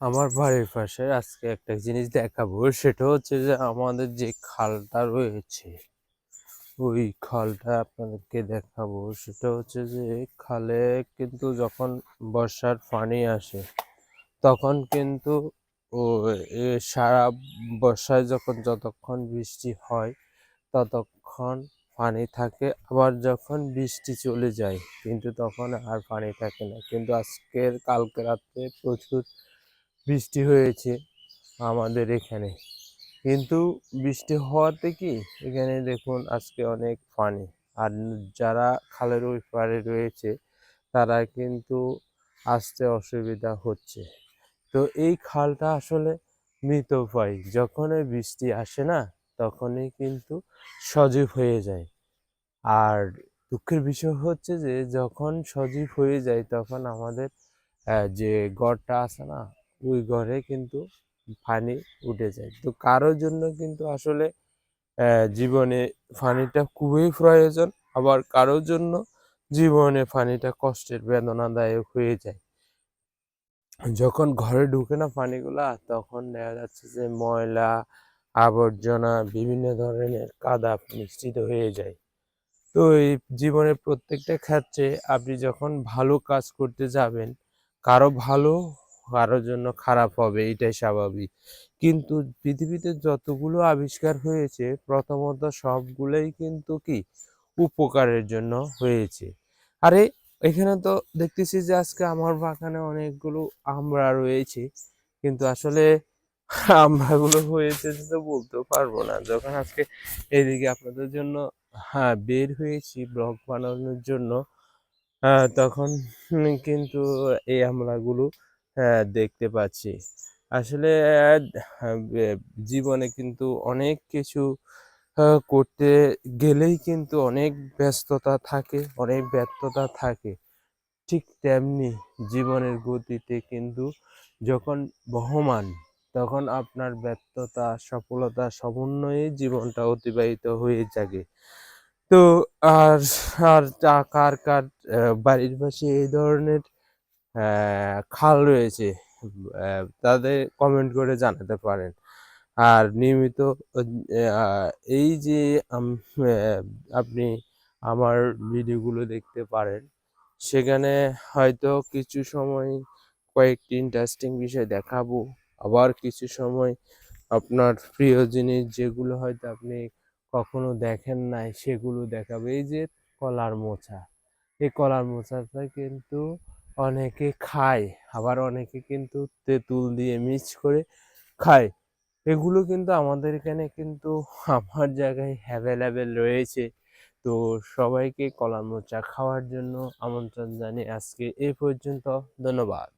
আমার বাড়ির পাশে আজকে একটা জিনিস দেখাবো, সেটা হচ্ছে যে আমাদের যে খালটা রয়েছে, ওই খালটা আপনাদেরকে দেখাবো। সেটা হচ্ছে যে খালে কিন্তু যখন বর্ষার পানি আসে, তখন কিন্তু ও সারা বর্ষায় যখন যতক্ষণ বৃষ্টি হয়, ততক্ষণ পানি থাকে। আবার যখন বৃষ্টি চলে যায়, কিন্তু তখন আর পানি থাকে না। কিন্তু আজকের, কালকে রাত্রে প্রচুর বৃষ্টি হয়েছে আমাদের এখানে। কিন্তু বৃষ্টি হওয়াতে কি? এখানে দেখুন আজকে অনেক পানি। আর যারা খালের ওই পারে রয়েছে, তারা কিন্তু আসতে অসুবিধা হচ্ছে। তো এই খালটা আসলে মৃত পাই যখনই বৃষ্টি আসে না, তখনই কিন্তু সজীব হয়ে যায়। আর দুঃখের বিষয় হচ্ছে যে, যখন সজীব হয়ে যায়, তখন আমাদের যে গড়টা আছে না ওই ঘরে কিন্তু পানি উঠে যায়। তো কারোর জন্য কিন্তু আসলে জীবনে পানিটা খুবই প্রয়োজন, আবার কারোর জন্য জীবনে পানিটা কষ্টের বেদনাদায়ক হয়ে যায়। যখন ঘরে ঢুকে না পানিগুলা তখন দেখা যাচ্ছে যে ময়লা, আবর্জনা, বিভিন্ন ধরনের কাদা মিশ্রিত হয়ে যায়। তো এই জীবনের প্রত্যেকটা ক্ষেত্রে আপনি যখন ভালো কাজ করতে যাবেন, কারও ভালো কারোর জন্য খারাপ হবে এটাই স্বাভাবিক। কিন্তু পৃথিবীতে যতগুলো আবিষ্কার হয়েছে প্রথমত সবগুলোই কিন্তু কি? উপকারের জন্য হয়েছে। আরে এখানে তো দেখতেছি যে আজকে আমার বাগানে অনেকগুলো আমরা রয়েছে কিন্তু আসলে আমরাগুলো হয়েছে তো বলতেও পারব না। যখন আজকে এদিকে আপনাদের জন্য হ্যাঁ বের হয়েছি ব্লগ বানানোর জন্য তখন কিন্তু এই আমলাগুলো আহ, দেখতে পাচ্ছি। আসলে জীবনে কিন্তু অনেক কিছু করতে গেলেই কিন্তু অনেক ব্যস্ততা থাকে, অনেক ব্যর্থতা থাকে। ঠিক তেমনি জীবনের গতিতে কিন্তু যখন বহমান, তখন আপনার ব্যর্থতা, সফলতা সমন্বয়ে জীবনটা অতিবাহিত হয়ে থাকে তো আর আর কার কার বাড়ির পাশে এই ধরনের খাল রয়েছে তাদের কমেন্ট করে জানাতে পারেন। আর নিয়মিত এই যে আপনি আমার ভিডিওগুলো দেখতে পারেন, সেখানে হয়তো কিছু সময় কয়েকটি ইন্টারেস্টিং বিষয় দেখাবো। আবার কিছু সময় আপনার প্রিয় জিনিস যেগুলো হয়তো আপনি কখনো দেখেন নাই, সেগুলো দেখাবো। এই যে কলার মোচা, এই কলার মোচাটা কিন্তু অনেকে খায়, আবার অনেকে কিন্তু তেঁতুল দিয়ে মিক্স করে খায়। এগুলো কিন্তু আমাদের এখানে কিন্তু আমার জায়গায় অ্যাভেলেবেল রয়েছে। তো সবাইকে কলা মোচা খাওয়ার জন্য আমন্ত্রণ জানিয়ে আজকে এ পর্যন্ত, ধন্যবাদ।